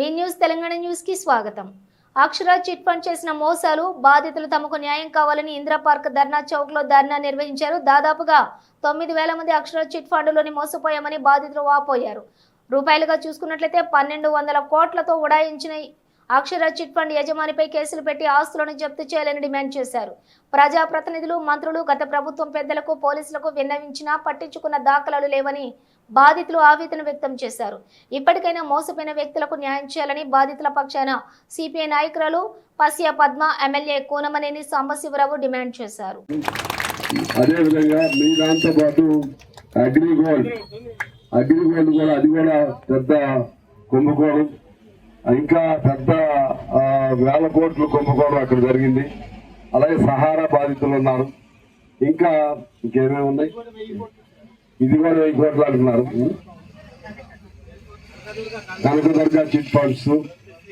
వి news Telangana న్యూస్కి స్వాగతం. అక్షర chit fund చేసిన మోసాలు బాధితులు తమకు న్యాయం కావాలని ఇందిరా పార్క్ ధర్నా చౌక్లో ధర్నా నిర్వహించారు. దాదాపుగా తొమ్మిది వేల మంది అక్షర చిట్ ఫండ్లోని మోసపోయామని బాధితులు వాపోయారు. రూపాయలుగా చూసుకున్నట్లయితే పన్నెండు వందల కోట్లతో ఉడాయించిన అక్షర చిట్ ఫండ్ యజమానిపై కేసులు పెట్టి ఆస్తులను జప్తు చేయాలని డిమాండ్ చేశారు. ప్రజాప్రతినిధులు మంత్రులు గత ప్రభుత్వం పెద్దలకు పోలీసులకు విన్నవించినా పట్టించుకున్న దాఖలాలు లేవని బాధితులు ఆవేదన వ్యక్తం చేశారు. ఇప్పటికైనా మోసపోయిన వ్యక్తులకు న్యాయం చేయాలని బాధితుల పక్షాన సిపిఐ నాయకురాలు పసియ పద్మ ఎమ్మెల్యే కూనమనేని సాంబశివరావు డిమాండ్ చేశారు. అదేవిధంగా మీ దాంతో పాటు అగ్రిగోల్డ్ అగ్రిగోల్డ్ కూడా అది కూడా పెద్ద కుంభకోణం. ఇంకా పెద్ద వేల కోట్లు కుంభకోణం అక్కడ జరిగింది. అలాగే సహారా బాధితులు ఉన్నారు. ఇంకా ఇంకేమేమి ఉన్నాయి? ఇది కూడా వెయ్యి కోట్లు అంటున్నారు కనకదుర్గ చిట్ ఫండ్స్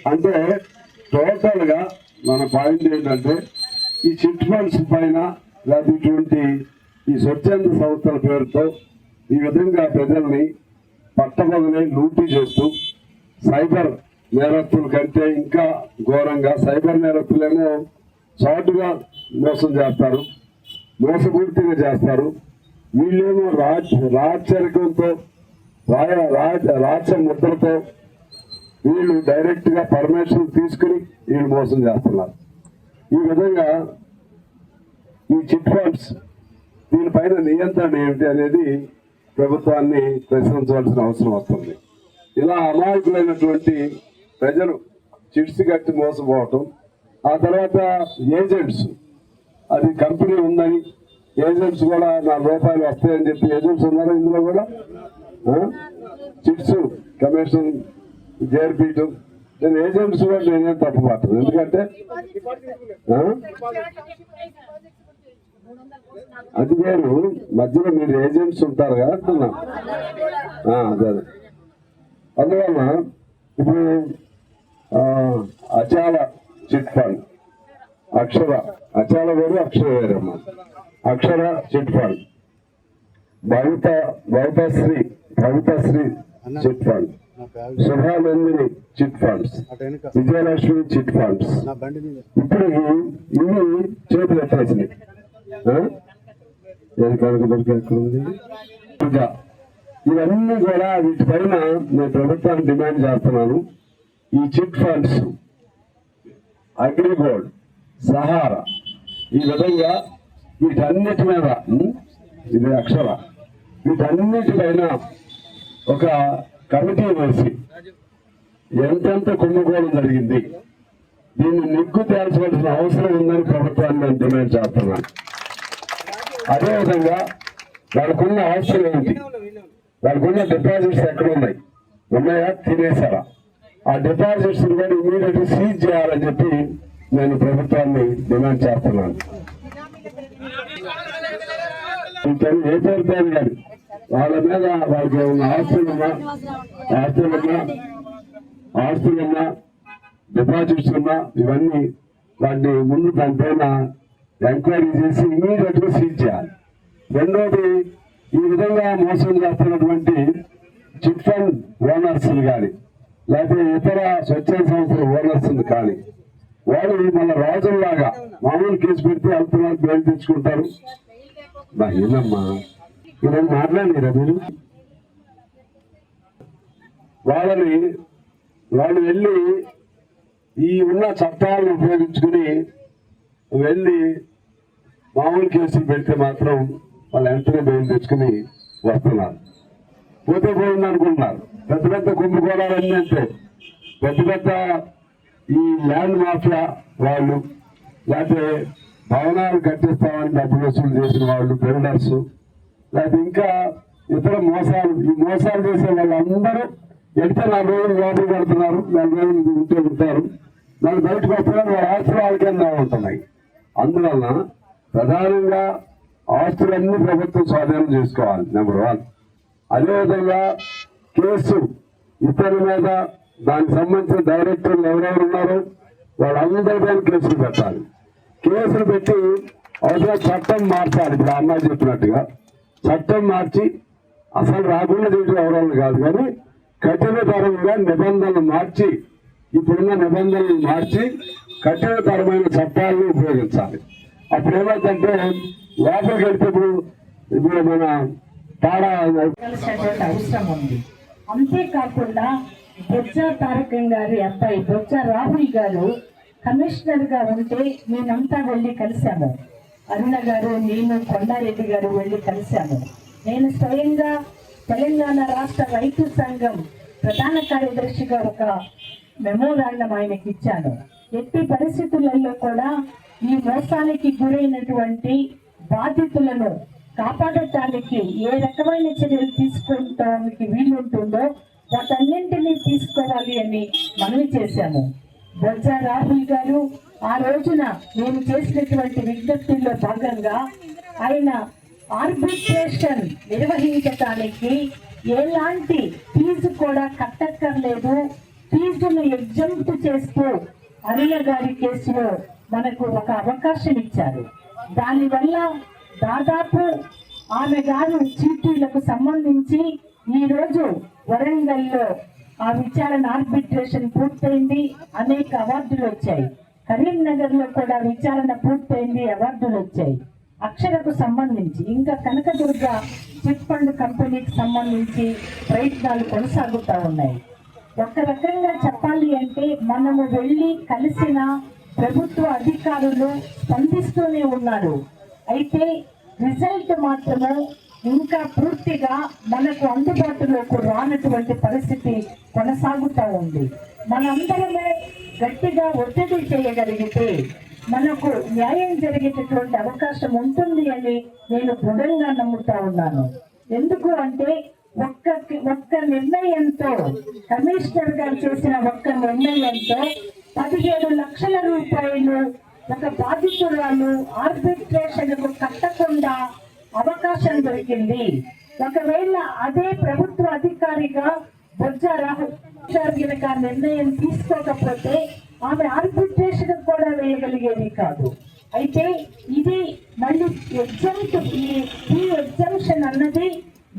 అంటే టోటల్గా మన పాయింట్ ఏంటంటే ఈ చిట్ ఫండ్స్ పైన లేదా ఇటువంటి ఈ స్వచ్ఛంద సంస్థల పేరుతో ఈ విధంగా ప్రజల్ని పట్టపగలే లూటీ చేస్తూ సైబర్ నేరస్తుల కంటే ఇంకా ఘోరంగా సైబర్ నేరస్తులేమో చాటుగా మోసం చేస్తారు మోసపూర్తిగా చేస్తారు. వీళ్ళేమో రాజ్ రాచరికంతో రాయ రాజ రాచ ముద్రతో వీళ్ళు డైరెక్ట్గా పర్మిషన్ తీసుకుని వీళ్ళు మోసం చేస్తున్నారు. ఈ విధంగా ఈ చిట్ ఫండ్స్ దీనిపైన నియంత్రణ ఏమిటి అనేది ప్రభుత్వాన్ని ప్రశ్నించవలసిన అవసరం వస్తుంది. ఇలా అమాయకులైనటువంటి ప్రజలు చిట్స్ కట్టి మోసపోవటం ఆ తర్వాత ఏజెంట్స్ అది కంపెనీ ఉందని ఏజెంట్స్ కూడా నా రూపాయలు వస్తాయని చెప్పి ఏజెంట్స్ ఉన్నారు ఇందులో కూడా? చిట్స్ కమిషన్ జేఆర్పీటు నేను ఏజెంట్స్ కూడా నేనేం తప్పుపట్టను ఎందుకంటే అది వేరు మధ్యలో మీరు ఏజెంట్స్ ఉంటారు కదా అంటున్నా అదే అందువల్ల ఇప్పుడు అచాల చిట్ ఫండ్ అక్షర అచాల వేరు Akshara వేరమ్మా. Akshara chit fund Bhavitha Bhavithasri Bhavithasri chit fund Subhanandini chit funds Vijayalakshmi chit funds ఇప్పుడు ఇవి చేతులు ఎత్తేసినాయి. ఆ? ఏది కనుక దొరికి ఎక్కడ ఉంది? ఇంకా ఇవన్నీ కూడా వీటిపైన నేను ప్రభుత్వాన్ని డిమాండ్ చేస్తున్నాను. ఈ చిట్ ఫండ్స్ అగ్రిగోల్డ్ సహారా ఈ విధంగా వీటన్నిటి మీద ఇది అక్షర. వీటన్నిటిపైన ఒక కమిటీ వేసి ఎంతెంత కుంభకోణం జరిగింది దీన్ని నిగ్గు తేల్చవలసిన అవసరం ఉందని ప్రభుత్వాన్ని నేను డిమాండ్ చేస్తున్నాను. అదేవిధంగా వాళ్ళకున్న ఆస్తులు ఏంటి వాళ్ళకున్న డిపాజిట్స్ ఎక్కడ ఉన్నాయి? ఉన్నాయా తినేసారా ఆ డిపాజిట్స్ కూడా ఇమీడియట్ సీజ్ చేయాలని చెప్పి నేను ప్రభుత్వాన్ని డిమాండ్ చేస్తున్నాను. ఇంకెన్ని కానీ వాళ్ళ మీద వాళ్ళకి ఉన్న ఆస్తులున్నా ఆస్తులున్నా ఆస్తులున్నా డిపాజిట్స్ ఉన్నా ఇవన్నీ వాటిని ముందు దానిపైన ఎంక్వైరీ చేసి ఇమీడియట్గా సీజ్ చేయాలి రెండోది ఈ విధంగా మోసం చేస్తున్నటువంటి చిట్ ఫండ్ ఓనర్స్ కానీ లేకపోతే ఇతర స్వచ్ఛంద సంస్థల ఓనర్స్ కానీ వాళ్ళు మన రాజుల్లాగా మామూలు కేసు పెడితే వెళ్తున్నారు బెయిల్ తెచ్చుకుంటారు. ఏనమ్మా ఈరోజు మాట్లాడిరా మీరు? వాళ్ళని వాళ్ళు వెళ్ళి ఈ ఉన్న చట్టాలను ఉపయోగించుకుని వెళ్ళి మామూలు కేసులు పెడితే మాత్రం వాళ్ళు వెంటనే బయలు తెచ్చుకుని వస్తున్నారు. పోతే పోయింది అనుకుంటున్నారు పెద్ద పెద్ద కుంభకోణాలన్నీ అంతే. పెద్ద పెద్ద ఈ ల్యాండ్ మాఫియా వాళ్ళు లేకపోతే భవనాలు కట్టిస్తామని డబ్బులు వసూలు చేసిన వాళ్ళు బిల్డర్స్ లేకపోతే ఇంకా ఇతర మోసాలు ఈ మోసాలు చేసే వాళ్ళందరూ ఎడితే నాలుగు రోజులు లోపల కడుతున్నారు నాలుగు రోజులు ఉంటే ఉంటారు. వాళ్ళు బయటకు వస్తున్నారు వాళ్ళ ఆస్తులు వాళ్ళకే ఉంటున్నాయి. అందువలన ప్రధానంగా ఆస్తులన్నీ ప్రభుత్వం స్వాధీనం చేసుకోవాలి నెంబర్ వన్. అదేవిధంగా కేసు ఇతరుల మీద దానికి సంబంధించిన డైరెక్టర్లు ఎవరెవరు ఉన్నారో వాళ్ళందరిపైన కేసులు పెట్టాలి. కేసులు పెట్టి అవసరం చట్టం మార్చాలి. ఇప్పుడు ఆ అమ్మాయి చెప్పినట్టుగా చట్టం మార్చి అసలు రాకుండా చేయడం ఎవరెవరు కాదు కానీ కఠినతరంగా నిబంధనలు మార్చి ఇప్పుడున్న నిబంధనలు మార్చి కఠినతరమైన చట్టాలను ఉపయోగించాలి. అప్పుడు ఏమైందంటే లోపలికి వెళ్తే ఇప్పుడు మన పాడ అవసరం ఉంది. అంతేకాకుండా బొజ్జ తారకం గారి అబ్బాయి బొజ్జ రాహుల్ గారు కమిషనర్గా ఉంటే మేమంతా వెళ్ళి కలిశాము. అరుణ గారు నేను కొండారెడ్డి గారు వెళ్ళి కలిశాము. నేను స్వయంగా తెలంగాణ రాష్ట్ర రైతు సంఘం ప్రధాన కార్యదర్శిగా ఒక మెమోరాండం ఆయనకి ఇచ్చాను. ఎట్టి పరిస్థితులలో కూడా ఈ మోసానికి గురైనటువంటి బాధితులను కాపాడటానికి ఏ రకమైన చర్యలు తీసుకోవటానికి వీలుంటుందో వాటన్నింటినీ తీసుకురావాలి అని మనవి చేశాము. బొజ్జ రాహుల్ గారు ఆ రోజున మేము చేసినటువంటి విజ్ఞప్తిలో భాగంగా ఆయన ఆర్బిట్రేషన్ నిర్వహించటానికి ఎలాంటి ఫీజు కూడా కట్టక్కర్లేదు. ఫీజును ఎగ్జంప్ట్ చేస్తూ అరుణ గారి కేసులో మనకు ఒక అవకాశం ఇచ్చారు. దానివల్ల దాదాపు ఆమె గారు చీటీలకు సంబంధించి ఈ రోజు వరంగల్లో ఆ విచారణ ఆర్బిట్రేషన్ పూర్తయింది అనేక అవార్డులు వచ్చాయి. కరీంనగర్లో కూడా విచారణ పూర్తయింది అవార్డులు వచ్చాయి. అక్షరకు సంబంధించి ఇంకా కనకదుర్గ చిట్ ఫండ్ కంపెనీకి సంబంధించి ప్రయత్నాలు కొనసాగుతూ ఉన్నాయి. ఒక రకంగా చెప్పాలి అంటే మనము వెళ్ళి కలిసిన ప్రభుత్వ అధికారులు స్పందిస్తూనే ఉన్నారు. అయితే రిజల్ట్ మాత్రము ఇంకా పూర్తిగా మనకు అందుబాటులోకి రానటువంటి పరిస్థితి కొనసాగుతూ ఉంది. మనందరమే గట్టిగా ఒత్తిడి చేయగలిగితే మనకు న్యాయం జరిగేటటువంటి అవకాశం ఉంటుంది అని నేను దృఢంగా నమ్ముతా ఉన్నాను. ఎందుకు అంటే ఒక్క ఒక్క నిర్ణయంతో కమిషనర్ గారు చేసిన ఒక్క నిర్ణయంతో పదిహేడు లక్షల రూపాయలు ఒక బాధితురాలు ఆర్బిట్రేషన్కు కట్టకుండా అవకాశం దొరికింది. ఒకవేళ అదే ప్రభుత్వ అధికారిగా బొజ్జ రాహుల్ ఆ నిర్ణయం తీసుకోకపోతే ఆమె ఆర్బిట్రేషన్ కూడా వేయగలిగేది కాదు. అయితే ఇది మళ్ళీ ఎగ్జామ్స్ ఈ ఈ ఎగ్జామ్షన్ అన్నది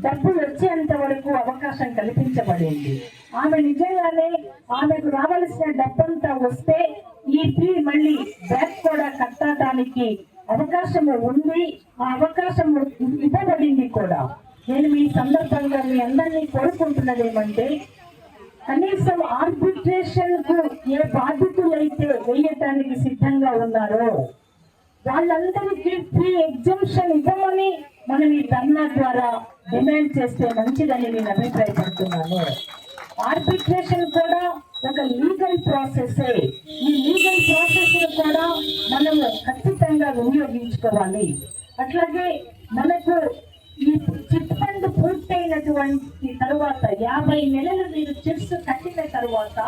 డబ్బులు వచ్చేంత వరకు అవకాశం కల్పించబడింది. ఆమె నిజంగానే ఆమెకు రావాల్సిన డబ్బంతా వస్తే ఈ ఫీ మళ్ళీ బ్యాక్ కూడా కట్టడానికి అవకాశం ఉంది. ఆ అవకాశం ఇవ్వబడింది కూడా. నేను మీ సందర్భంగా మీ అందరినీ కోరుకుంటున్నది ఏమంటే కనీసం ఆర్బిట్రేషన్కు ఏ బాధితులైతే వేయటానికి సిద్ధంగా ఉన్నారో వాళ్ళందరికీ ఫ్రీ ఎగ్జామ్షన్ ఇవ్వమని మనం ఈ ధర్నా ద్వారా డిమాండ్ చేస్తే మంచిదని నేను అభిప్రాయపడుతున్నాను. ఆర్బిట్రేషన్ కూడా ఒక లీగల్ ప్రాసెసే ఈ లీగల్ ప్రాసెస్ కూడా మనము ఖచ్చితంగా వినియోగించుకోవాలి. అట్లాగే మనకు ఈ చిట్ ఫండ్ పూర్తయినటువంటి తరువాత యాభై నెలలు మీరు చిట్స్ కట్టిన తరువాత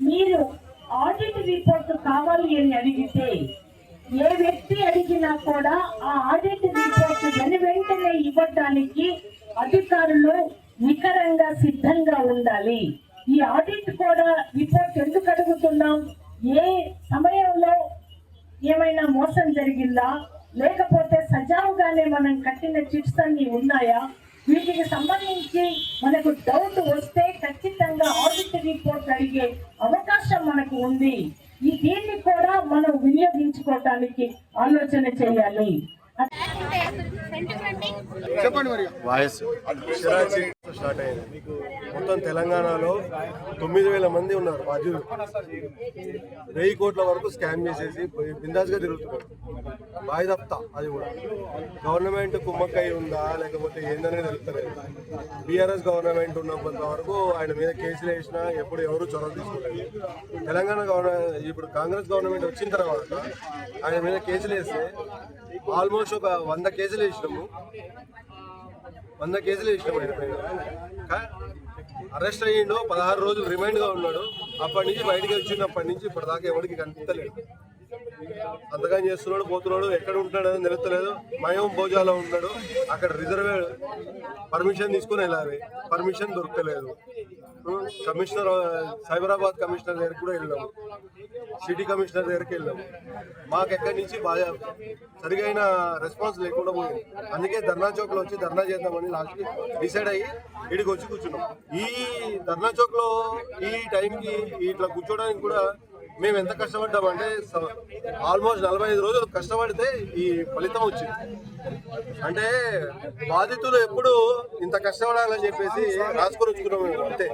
మీరు ఆడిట్ రిపోర్ట్ కావాలి అని అడిగితే ఏ వ్యక్తి అడిగినా కూడా ఆ ఆడిట్ రిపోర్ట్ వెను వెంటనే ఇవ్వడానికి అధికారులు నికరంగా సిద్ధంగా ఉండాలి. ఈ ఆడిట్ కూడా రిపోర్ట్ ఎందుకు అడుగుతున్నాం? ఏ సమయంలో ఏమైనా మోసం జరిగిందా? లేకపోతే సజావుగానే మనం కట్టిన చిట్స్ అన్ని ఉన్నాయా? వీటికి సంబంధించి మనకు డౌట్ వస్తే ఖచ్చితంగా ఆడిట్ రిపోర్ట్ అడిగే అవకాశం మనకు ఉంది. ఈ దీన్ని కూడా మనం వినియోగించుకోవటానికి ఆలోచన చేయాలి. వాయిస్. స్టార్ట్ అయింది. మీకు మొత్తం తెలంగాణలో తొమ్మిది వేల మంది ఉన్నారు. బాధ్యులు వెయ్యి కోట్ల వరకు స్కామ్ చేసేసి బిందాస్గా తిరుగుతున్నారు. బాయిదప్తా అది కూడా. గవర్నమెంట్ కుమ్మక్కై ఉందా లేకపోతే ఏందనేది తెలుస్తలేదు. బీఆర్ఎస్ గవర్నమెంట్ ఉన్నంత వరకు ఆయన మీద కేసులు వేసినా ఎప్పుడు ఎవరు చొరవ తీసుకోలేదు. తెలంగాణ గవర్నమెంట్ ఇప్పుడు కాంగ్రెస్ గవర్నమెంట్ వచ్చిన తర్వాత ఆయన మీద కేసులు వేస్తే ఆల్మోస్ట్ ఒక వంద కేసులు వేసినాము. వంద కేసులు వేసినాము ఆయన పైన. అరెస్ట్ అయ్యిండు పదహారు రోజులు రిమైండ్గా ఉన్నాడు. అప్పటి నుంచి బయటికి వచ్చినప్పటి నుంచి ఇప్పటిదాకా ఎవరికి కనిపించలేదు. అంతగా చేస్తున్నాడు పోతున్నాడు ఎక్కడ ఉంటున్నాడు నిలుస్తలేదు మయం భోజాలో ఉన్నాడు. అక్కడ రిజర్వే పర్మిషన్ తీసుకుని వెళ్ళాలి. పర్మిషన్ దొరకలేదు. కమిషనర్ సైబరాబాద్ కమిషనర్ దగ్గరికి కూడా వెళ్ళాము. సిటీ కమిషనర్ దగ్గరికి వెళ్ళాము. మాకు ఎక్కడి నుంచి బాగా సరిగైన రెస్పాన్స్ లేకుండా పోయింది. అందుకే ధర్నా చౌక్లో వచ్చి ధర్నా చేద్దామని లాస్ట్కి డిసైడ్ అయ్యి ఇక్కడికి వచ్చి కూర్చున్నాం. ఈ ధర్నా చౌక్లో ఈ టైంకి ఇట్లా కూర్చోడానికి కూడా మేము ఎంత కష్టపడ్డామంటే ఆల్మోస్ట్ నలభై ఐదు రోజులు కష్టపడితే ఈ ఫలితం వచ్చింది. అంటే బాధితులు ఎప్పుడు ఇంత కష్టపడాలని చెప్పేసి రాసుకొని వచ్చుకున్నాం మేము అంతే.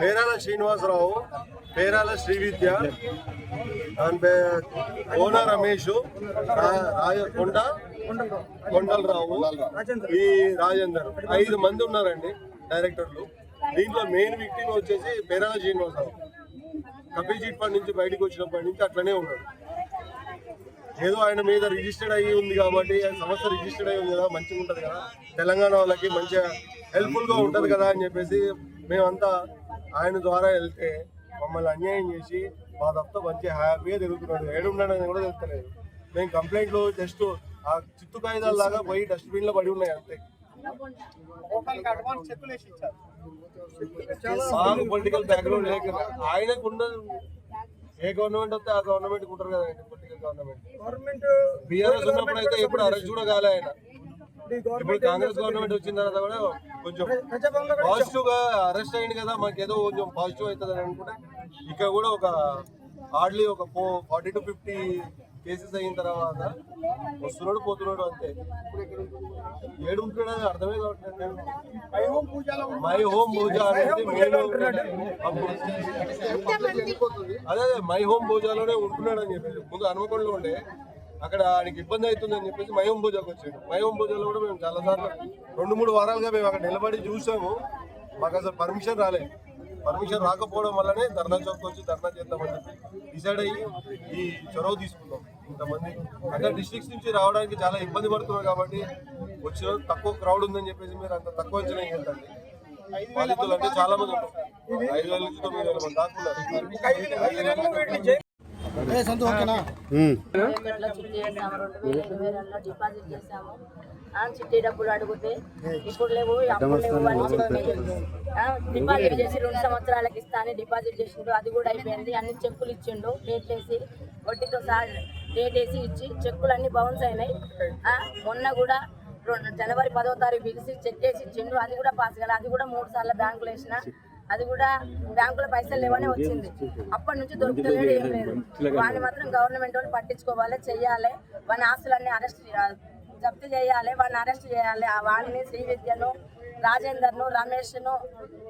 పేరాల శ్రీనివాసరావు పేరాల శ్రీవిద్య కోన రమేష్ కొండ కొండలరావు ఈ రాజేందర్ ఐదు మంది ఉన్నారండి డైరెక్టర్లు. దీంట్లో మెయిన్ విక్టిమ్ వచ్చేసి పేరాల శ్రీనివాసరావు. కపిల్ చిట్ ఫండ్ నుంచి బయటకు వచ్చినప్పటి నుంచి అట్లనే ఉన్నాడు. ఏదో ఆయన మీద రిజిస్టర్డ్ అయ్యి ఉంది కాబట్టి సంస్థ రిజిస్టర్డ్ అయ్యి ఉంది కదా మంచిగా ఉంటది కదా. తెలంగాణ వాళ్ళకి మంచిగా హెల్ప్ఫుల్గా ఉంటది కదా అని చెప్పేసి మేమంతా ఆయన ద్వారా వెళ్తే మమ్మల్ని అన్యాయం చేసి మా తప్ప మంచిగా హ్యాపీగా తిరుగుతున్నాడు. ఏడున్నాడని కూడా తెలుస్తలేదు. మేము కంప్లైంట్లు జస్ట్ ఆ చిత్తు కాగితాల లాగా పోయి డస్ట్బిన్లో పడి ఉన్నాయి అంతే. పొలిటికల్ బ్యాక్గ్రౌండ్ లేక ఆయనకు ఉండదు. ఏ గవర్నమెంట్ వస్తే ఆ గవర్నమెంట్ ఉంటారు కదండి పొలిటికల్ గవర్నమెంట్. బీఆర్ఎస్ ఉన్నప్పుడు అయితే ఎప్పుడు అరెస్ట్ కూడా కాలే ఆయన. ఇప్పుడు కాంగ్రెస్ గవర్నమెంట్ వచ్చిన తర్వాత కూడా కొంచెం పాజిటివ్గా అరెస్ట్ అయింది కదా మాకు ఏదో కొంచెం పాజిటివ్ అవుతుంది అని అనుకుంటే ఇక్కడ కూడా ఒక హార్డ్లీ ఒక ఫార్టీ టు ఫిఫ్టీ కేసెస్ అయిన తర్వాత వస్తున్నాడు పోతున్నాడు అంతే. ఏడు ఉంటున్నాడు అది అర్థమే కావట్లేదు. మై హోమ్ అనేది అప్పుడు అదే అదే మై హోమ్ పూజలోనే ఉంటున్నాడు అని చెప్పేసి ముందు హనుమకొండలో ఉండే. అక్కడ ఆయనకి ఇబ్బంది అవుతుంది అని చెప్పేసి మై హోమ్ పూజకు వచ్చాడు. మై హోమ్ పూజలో కూడా మేము చాలా సార్లు రెండు మూడు వారాలుగా మేము అక్కడ నిలబడి చూసాము. మాకు అసలు పర్మిషన్ రాలేదు. పర్మిషన్ రాకపోవడం వల్లనే ధర్నా చౌక్ వచ్చి ధర్నా చేద్దామని చెప్పి డిసైడ్ అయ్యి ఈ చొరవ తీసుకున్నాం ఇంతమంది. అంటే డిస్ట్రిక్ట్స్ నుంచి రావడానికి చాలా ఇబ్బంది పడుతున్నారు కాబట్టి వచ్చిన తక్కువ క్రౌడ్ ఉందని చెప్పేసి మీరు అంత తక్కువ అంచనా ఏంటండి బాధితులు అంటే చాలా మంది ఉంటారు. ఐదు వేల నుంచి తొమ్మిది వేల మంది దాకున్నారు గంటల చిట్టి డబ్బులు అడిగితే ఇప్పుడు లేవు అప్పుడు లేవు అని చెప్పి డిపాజిట్ చేసి రెండు సంవత్సరాలకి ఇస్తా అని డిపాజిట్ చేసిండు. అది కూడా అయిపోయింది. అన్ని చెక్కులు ఇచ్చిండు. డేట్ వేసి వడ్డీతో సహా డేట్ వేసి ఇచ్చి చెక్కులు అన్ని బౌన్స్ అయినాయి. మొన్న కూడా జనవరి పదో తారీఖు పిలిచి చెక్ వేసి ఇచ్చిండు. అది కూడా పాస్ కాలే. అది కూడా మూడు సార్లు బ్యాంకులో వేసిన అది కూడా బ్యాంకులో పైసలు లేవని వచ్చింది. అప్పటి నుంచి దొరుకుతలేడు ఏం లేదు. వాడిని మాత్రం గవర్నమెంట్ వాళ్ళు పట్టించుకోవాలి చెయ్యాలి. వాని ఆస్తులన్నీ అరెస్ట్ జప్తు చేయాలి వాడిని అరెస్ట్ చేయాలి. ఆ వాడిని శ్రీ విద్యను రాజేందర్ను రమేష్ను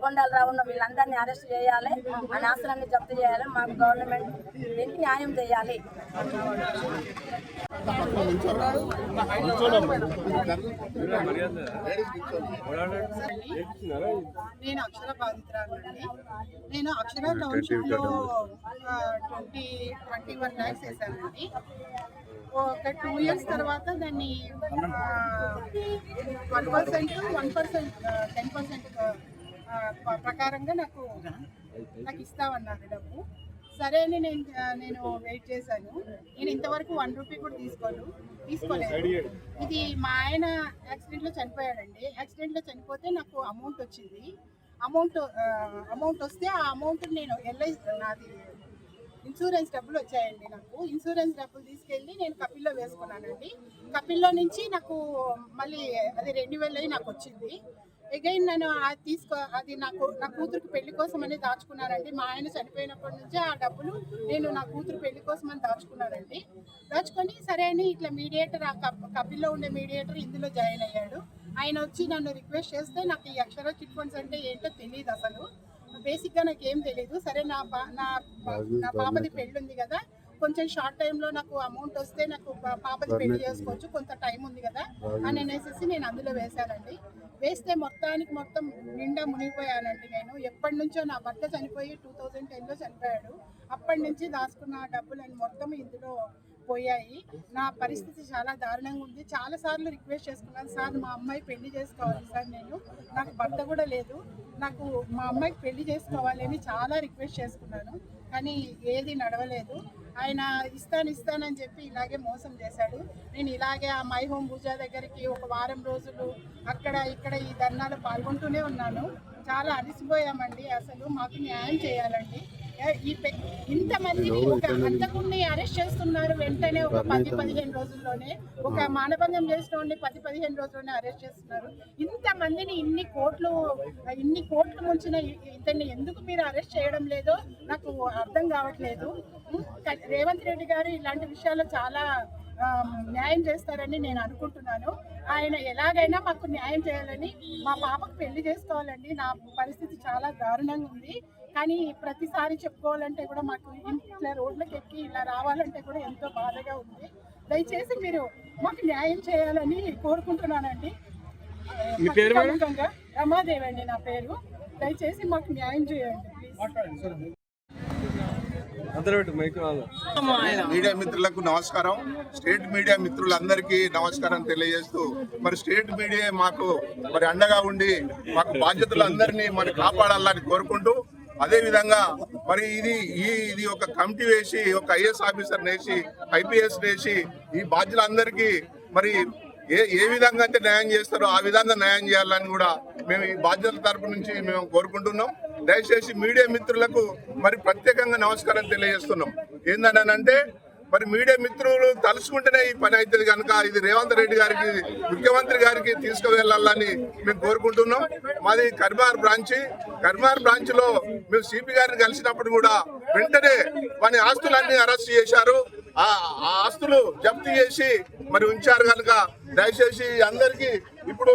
కొండలరావును వీళ్ళందరినీ అరెస్ట్ చేయాలి. ఆ ఆస్తులన్నీ జప్తు చేయాలి. మాకు గవర్నమెంట్ దీనికి న్యాయం చేయాలి. నేను అక్షర బాధితురాలండి నేను అక్షర టౌన్షిప్లో ట్వంటీ ట్వంటీ వన్ ల్యాక్స్ వేసానండి. ఒక టూ ఇయర్స్ తర్వాత దాన్ని one percent one percent ten percent ప్రకారంగా నాకు నాకు ఇస్తామన్నారు డబ్బు. సరే అని నేను నేను వెయిట్ చేశాను. నేను ఇంతవరకు వన్ రూపీ కూడా తీసుకోను తీసుకోలేదు. ఇది మా ఆయన యాక్సిడెంట్లో చనిపోయాడండి. యాక్సిడెంట్లో చనిపోతే నాకు అమౌంట్ వచ్చింది. అమౌంట్ అమౌంట్ వస్తే ఆ అమౌంట్ నేను ఎల్ఐ నాది ఇన్సూరెన్స్ డబ్బులు వచ్చాయండి నాకు. ఇన్సూరెన్స్ డబ్బులు తీసుకెళ్ళి నేను కపిల్లో వేసుకున్నానండి. కపిల్లో నుంచి నాకు మళ్ళీ అది రెండు వేలు నాకు వచ్చింది. అగైన్ నేను అది తీసుకో అది నాకు నా కూతురికి పెళ్ళి కోసం అని దాచుకున్నానండి. మా ఆయన చనిపోయినప్పటి నుంచి ఆ డబ్బులు నేను నా కూతురు పెళ్ళి కోసం అని దాచుకున్నానండి. దాచుకొని సరే అని ఇట్లా మీడియేటర్ ఆ కప్ కపిల్లో ఉండే మీడియేటర్ ఇందులో జాయిన్ అయ్యాడు. ఆయన వచ్చి నన్ను రిక్వెస్ట్ చేస్తే నాకు ఈ అక్షర చిట్ ఫండ్స్ అంటే ఏంటో తెలియదు అసలు. బేసిక్గా నాకు ఏం తెలియదు సరే నా నా పాపది పెళ్ళి ఉంది కదా కొంచెం షార్ట్ టైంలో నాకు అమౌంట్ వస్తే నాకు పాపది పెళ్ళి చేసుకోవచ్చు కొంత టైం ఉంది కదా. అని అనేసి నేను అందులో వేశానండి. వేస్తే మొత్తానికి మొత్తం నిండా మునిగిపోయానండి నేను. ఎప్పటి నుంచో నా భర్త చనిపోయి టూ థౌజండ్ టెన్లో చనిపోయాడు. అప్పటి నుంచి దాచుకున్న డబ్బులు మొత్తం ఇందులో పోయాయి. నా పరిస్థితి చాలా దారుణంగా ఉంది. చాలా సార్లు రిక్వెస్ట్ చేసుకున్నాను సార్ మా అమ్మాయి పెళ్ళి చేసుకోవాలి సార్ నేను. నాకు భర్త కూడా లేదు. నాకు మా అమ్మాయికి పెళ్ళి చేసుకోవాలి అని చాలా రిక్వెస్ట్ చేసుకున్నాను. కానీ ఏది నడవలేదు. ఆయన ఇస్తాను ఇస్తానని చెప్పి ఇలాగే మోసం చేశాడు. నేను ఇలాగే ఆ మై హోమ్ పూజ దగ్గరికి ఒక వారం రోజులు అక్కడ ఇక్కడ ఈ ధర్నాలో పాల్గొంటూనే ఉన్నాను. చాలా అలసిపోయామండి. అసలు మాకు న్యాయం చేయాలండి. ఇంతమందిని ఒక హంతకుడిని అరెస్ట్ చేస్తున్నారు వెంటనే ఒక పది పదిహేను రోజుల్లోనే ఒక మానభంగం చేసిన వాడిని పది పదిహేను రోజుల్లోనే అరెస్ట్ చేస్తున్నారు. ఇంతమందిని ఇన్ని కోట్లు ఇన్ని కోట్లు ముంచిన ఇతన్ని ఎందుకు మీరు అరెస్ట్ చేయడం లేదో నాకు అర్థం కావట్లేదు. రేవంత్ రెడ్డి గారు ఇలాంటి విషయాల్లో చాలా న్యాయం చేస్తారని నేను అనుకుంటున్నాను. ఆయన ఎలాగైనా మాకు న్యాయం చేయాలని మా పాపకు పెళ్ళి చేసుకోవాలండి. నా పరిస్థితి చాలా దారుణంగా ఉంది. కానీ ప్రతిసారి చెప్పుకోవాలంటే కూడా మాకు ఇట్లా రోడ్లకు ఎక్కి ఇలా రావాలంటే కూడా ఎంతో బాధగా ఉంది. దయచేసి మీరు మాకు న్యాయం చేయాలని కోరుకుంటున్నానండి. రమాదేవి అండి నా పేరు. దయచేసి మాకు న్యాయం చేయండి ప్లీజ్ మీడియా మిత్రులకు నమస్కారం. స్టేట్ మీడియా మిత్రులందరికీ నమస్కారం తెలియజేస్తూ మరి స్టేట్ మీడియా మాకు మరి అండగా ఉండి మాకు బాధ్యతలందరినీ మరి కాపాడాలని కోరుకుంటూ అదే విధంగా మరి ఇది ఈ ఇది ఒక కమిటీ వేసి ఒక ఐఏఎస్ ఆఫీసర్ వేసి ఐపీఎస్ వేసి ఈ బాధ్యులందరికీ మరి ఏ ఏ విధంగా అయితే న్యాయం చేస్తారో ఆ విధంగా న్యాయం చేయాలని కూడా మేము ఈ బాధ్యతల తరపు నుంచి మేము కోరుకుంటున్నాం. దయచేసి మీడియా మిత్రులకు మరి ప్రత్యేకంగా నమస్కారం తెలియజేస్తున్నాం. ఏంటంటే మరి మీడియా మిత్రులు తలుచుకుంటేనే ఈ పని అవుతుంది కనుక ఇది రేవంత్ రెడ్డి గారికి ముఖ్యమంత్రి గారికి తీసుకువెళ్ళాలని మేము కోరుకుంటున్నాం. మాది కర్మార్ బ్రాంచి. కర్మార్ బ్రాంచ్లో మేము సిపి గారిని కలిసినప్పుడు కూడా వెంటనే వాని ఆస్తులన్నీ అరెస్ట్ చేశారు. ఆ ఆ ఆస్తులు జప్తు చేసి మరి ఉంచారు కనుక దయచేసి అందరికీ ఇప్పుడు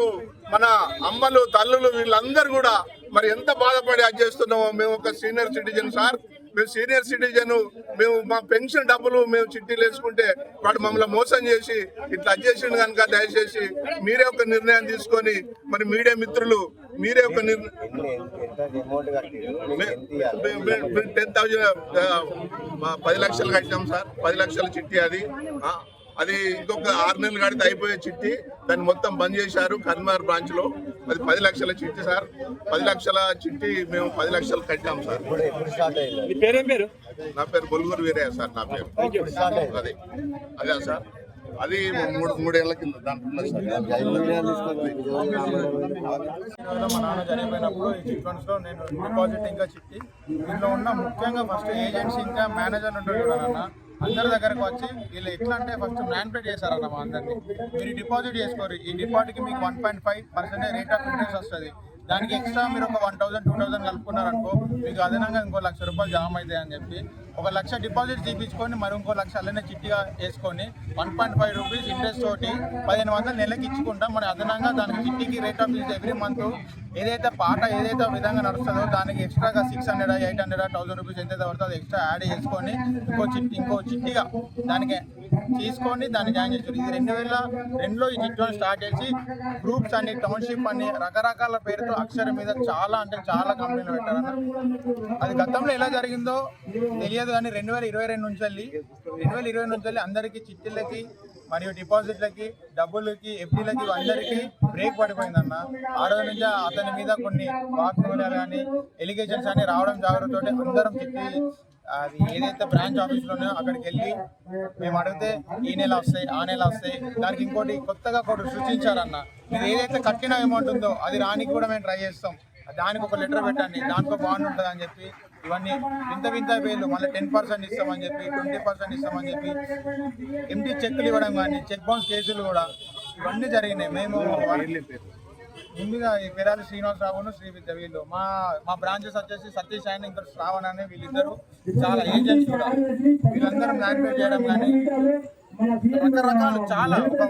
మన అమ్మలు తల్లులు వీళ్ళందరూ కూడా మరి ఎంత బాధపడి అది చేస్తున్నామో మేము ఒక సీనియర్ సిటిజన్ సార్ మేము సీనియర్ సిటిజన్ మేము మా పెన్షన్ డబ్బులు మేము చిట్టీలు వేసుకుంటే వాడు మమ్మల్ని మోసం చేసి ఇట్లా చేసిండు కనుక దయచేసి మీరే ఒక నిర్ణయం తీసుకొని మరి మీడియా మిత్రులు మీరే ఒక నిర్ణయం టెన్ థౌజండ్ పది లక్షలు కట్టాం సార్. పది లక్షల చిట్టి అది. అది ఇంకొక ఆరు నెలలు కడితే అయిపోయే చిట్టి. దాన్ని మొత్తం బంద్ చేశారు కన్మార్ బ్రాంచ్లో. అది పది లక్షల చిట్టి సార్. పది లక్షల చిట్టి మేము పది లక్షలు కట్టాం సార్. నా పేరు బొలుగురు వీరయ్య సార్ నా పేరు. అదే. అదే సార్. అది మూడు మూడేళ్ళ కింద దాంట్లో మా నాన్న చనిపోయినప్పుడు ఈ చిట్ ఫండ్స్లో నేను డిపాజిట్ ఇంకా చిట్టి. దీంట్లో ఉన్న ముఖ్యంగా ఫస్ట్ ఏజెంట్స్ ఇంకా మేనేజర్ ఉంటారు చూడాలన్న అందరి దగ్గరకు వచ్చి వీళ్ళు ఎట్లా అంటే ఫస్ట్ మ్యాన్పేట్ చేశారన్న మా అందరినీ. మీరు డిపాజిట్ చేసుకోరు. ఈ డిపాజిట్కి మీకు one point five percentage rate of interest వస్తుంది. దానికి ఎక్స్ట్రా మీరు ఒక వన్ థౌసండ్ టూ థౌసండ్ కలుపుకున్నారనుకో మీకు అదనంగా ఇంకో లక్ష రూపాయలు జామ అవుతాయి అని చెప్పి ఒక లక్ష డిపాజిట్ తీపించుకొని మరి ఇంకో లక్ష అలానే చిట్టిగా వేసుకొని one point five rupees interest తోటి పదిహేను వందలు నెలకి ఇచ్చుకుంటాం. మరి అదనంగా దానికి చిట్టికి rate of interest every month ఏదైతే పాట ఏదైతే విధంగా నడుస్తుందో దానికి ఎక్స్ట్రాగా six hundred eight hundred thousand rupees ఎంత పడుతుందో అది ఎక్స్ట్రా యాడ్ చేసుకొని ఇంకో చిట్టి ఇంకో చిట్టిగా దానికి తీసుకొని దాన్ని జాయిన్ చేశారు. ఇది రెండు వేల రెండులో ఈ చిట్టుని స్టార్ట్ చేసి గ్రూప్స్ అని టౌన్షిప్ అని రకరకాల పేరుతో అక్షరం మీద చాలా అంటే చాలా కంపెనీలు పెట్టారన్న. అది గతంలో ఎలా జరిగిందో తెలియదు కానీ రెండు వేల ఇరవై రెండు నుంచి వెళ్ళి రెండు వేల ఇరవై నుంచి వెళ్ళి అందరికీ చిట్టీలకి మరియు డిపాజిట్లకి డబ్బులకి ఎఫ్డీలకి అందరికీ బ్రేక్ పడిపోయిందన్న. ఆ రోజు నుంచి అతని మీద కొన్ని వాక్మూలాలు కానీ ఎలిగేషన్స్ అని రావడం జాగ్రత్త అందరం చిట్టి అది ఏదైతే బ్రాంచ్ ఆఫీస్లో ఉన్నాయో అక్కడికి వెళ్ళి మేము అడిగితే ఈ నెల వస్తాయి ఆ నెల వస్తాయి. దానికి ఇంకోటి కొత్తగా ఒకటి సృష్టించారన్న మీరు ఏదైతే కట్టిన అమౌంట్ ఉందో అది రానికి కూడా మేము ట్రై చేస్తాం. దానికి ఒక లెటర్ పెట్టండి దానికో బాండ్ ఉంటుంది అని చెప్పి ఇవన్నీ వింత వింత పేర్లు మళ్ళీ టెన్ పర్సెంట్ ఇస్తామని చెప్పి ట్వంటీ పర్సెంట్ ఇస్తామని చెప్పి ఎంటీ చెక్కులు ఇవ్వడం కానీ చెక్ బౌన్స్ కేసులు కూడా ఇవన్నీ జరిగినాయి. మేము ముందుగా ఈ పెరాలి శ్రీనివాసరావును శ్రీ విద్య వీళ్ళు. మా మా బ్రాంచెస్ వచ్చేసి సతీష్ అండ్ ఇంకా శ్రావణ్ అనే వీళ్ళిద్దరు. చాలా ఏజెంట్స్ కూడా. వీళ్ళందరూ మ్యాన్పేట్ చేయడం కానీ రకరకాలు చాలా. ఒక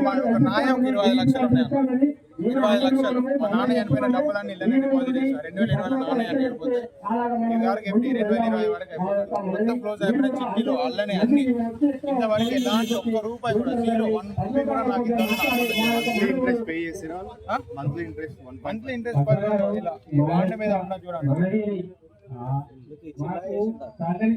నాయ ఒక ఇరవై ఐదు లక్షలు ఉన్నాయి. ఇరవై ఐదు లక్షలు. మా నాన్న చనిపోయిన డబ్బులన్నీ ఇళ్ళని డిపాజిట్ చేశారు. రెండు వేల ఇరవైలో నాన్న చనిపోతే ఈ వరకు ఎప్పుడు రెండు వేల ఇరవై వరకు అయిపోతుంది. మొత్తం క్లోజ్ అయిపోయిన చిట్టీలు అల్లనే అన్ని. ఇంతవరకు ఎలాంటి ఒక్క రూపాయి కూడా జీరో వన్ రూపీ కూడా నాకు ఇంట్రెస్ట్ పే చేసిన monthly interest monthly interest per ఇలా ఈ బాండ్ మీద ఉన్న చూడండి.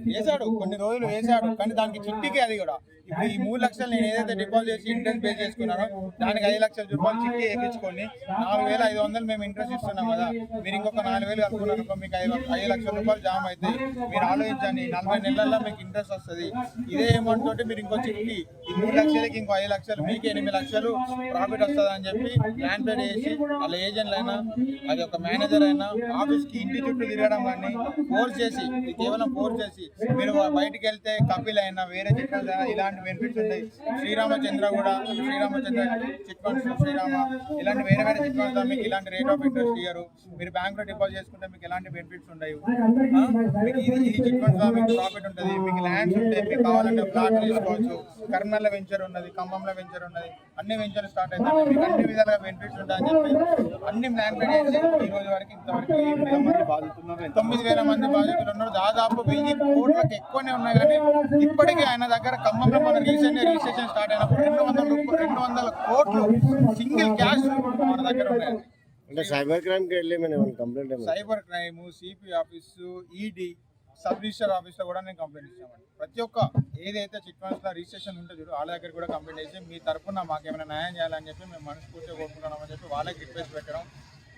వేసాడు కొన్ని రోజులు వేసాడు కానీ దానికి చిట్టికి అది కూడా. ఇప్పుడు ఈ మూడు లక్షలు నేను ఏదైతే డిపాజిట్ చేసి ఇంట్రెస్ట్ పే చేసుకున్నానో దానికి ఐదు లక్షల రూపాయలు చిట్టి వేయించుకొని నాలుగు వేల ఐదు వందలు మేము ఇంట్రెస్ట్ ఇస్తున్నాం కదా. మీరు ఇంకొక నాలుగు వేలు కలుపుకున్నారనుకో మీకు ఐదు ఐదు లక్షల రూపాయలు జామ అవుతాయి. మీరు ఆలోచించండి నలభై నెలల్లో మీకు ఇంట్రెస్ట్ వస్తుంది. ఇదే అమౌంట్ తోటి మీరు ఇంకో చిట్టి ఈ మూడు లక్షలకి ఇంకో ఐదు లక్షలు మీకు ఎనిమిది లక్షలు ప్రాఫిట్ వస్తుంది అని చెప్పి ప్లాన్ పేడ్ చేసి వాళ్ళ ఏజెంట్లు అయినా అది ఒక మేనేజర్ అయినా ఆఫీస్కి ఇంటి చుట్టూ తిరగడం కానీ ఫోర్స్ చేసి కేవలం ఫోర్ చేసి మీరు బయటికి వెళ్తే కపిల్ అయినా వేరే చిట్ఫండ్స్ అయినా ఇలాంటి బెనిఫిట్స్ ఉంటాయి. శ్రీరామచంద్ర కూడా శ్రీరామచంద్ర చిట్ ఫండ్స్ శ్రీరామ ఇలాంటి వేరే వేరే చిట్ ఫండ్స్ మీకు ఇలాంటి రేట్ ఆఫ్ ఇంట్రెస్ట్ ఇయ్యరు. మీరు బ్యాంక్లో డిపాజిట్ చేసుకుంటే మీకు ఎలాంటి బెనిఫిట్స్ ఉండవు. మీకు ఇది చిట్ ఫండ్స్ మీకు ప్రాఫిట్ ఉంటుంది. మీకు ల్యాండ్స్ ఉంటాయి మీకు కావాలంటే ప్లాట్ తీసుకోవచ్చు కర్నూలులో వెంచర్ ఉన్నది ఖమ్మంలో వెంచర్ ఉన్నది. అన్ని వెంచర్ స్టార్ట్ అవుతాయి. మీకు అన్ని విధాలుగా బెనిఫిట్స్ ఉంటాయని చెప్పి అన్ని ప్లాన్ చేసి ఈ రోజు వరకు ఇంతవరకు తొమ్మిది వేల మంది బాధితులు ఉన్నారు. దాదాపు వెయ్యి కోట్లకు ఎక్కువనే ఉన్నాయి కానీ ఇప్పటికీ ఆయన దగ్గర ఖమ్మంలో మన రీసెంట్ రిజిస్ట్రేషన్ స్టార్ట్ అయినప్పుడు రెండు వందల రెండు వందల కోట్లు సింగిల్ క్యాష్ మన దగ్గర ఉన్నాయి. అంటే cyber crime complaint cyber crime CP office ED sub registrar ఆఫీస్లో కూడా నేను కంప్లైంట్ ఇస్తామండి ప్రతి ఒక్క ఏదైతే చిట్ ఫండ్స్లో రిజిస్ట్రేషన్ ఉంటుందో చూడు వాళ్ళ దగ్గర కూడా కంప్లైంట్ చేసి మీ తరఫున మాకు ఏమైనా న్యాయం చేయాలని చెప్పి మేము మనస్ఫూర్తిగా కోరుకుంటున్నామని చెప్పి వాళ్ళకి రిక్వెస్ట్ పెట్టడం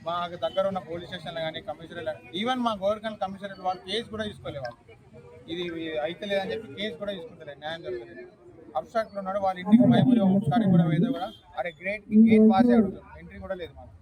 మాకు దగ్గర ఉన్న పోలీస్ స్టేషన్లో కానీ కమిషనర్ ఈవెన్ మా గవర్నమెంట్ కమిషనరేట్ వాళ్ళు కేసు కూడా తీసుకోలేదు ఇది అయితే లేదని చెప్పి కేసు కూడా తీసుకుంటలేదు న్యాయం జరుగుతుంది అబ్స్ట్రాక్ట్లో ఉన్నాడు వాళ్ళ ఇంటికి మైబూరి ఒకసారి కూడా వేదో కూడా అరే గ్రేట్ గేట్ పాస్ అడుగుతుంది ఎంట్రీ కూడా లేదు మాకు.